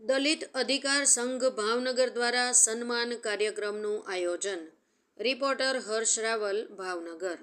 દલિત અધિકાર સંઘ ભાવનગર દ્વારા સન્માન કાર્યક્રમનું આયોજન. રિપોર્ટર હર્ષ રાવલ ભાવનગર.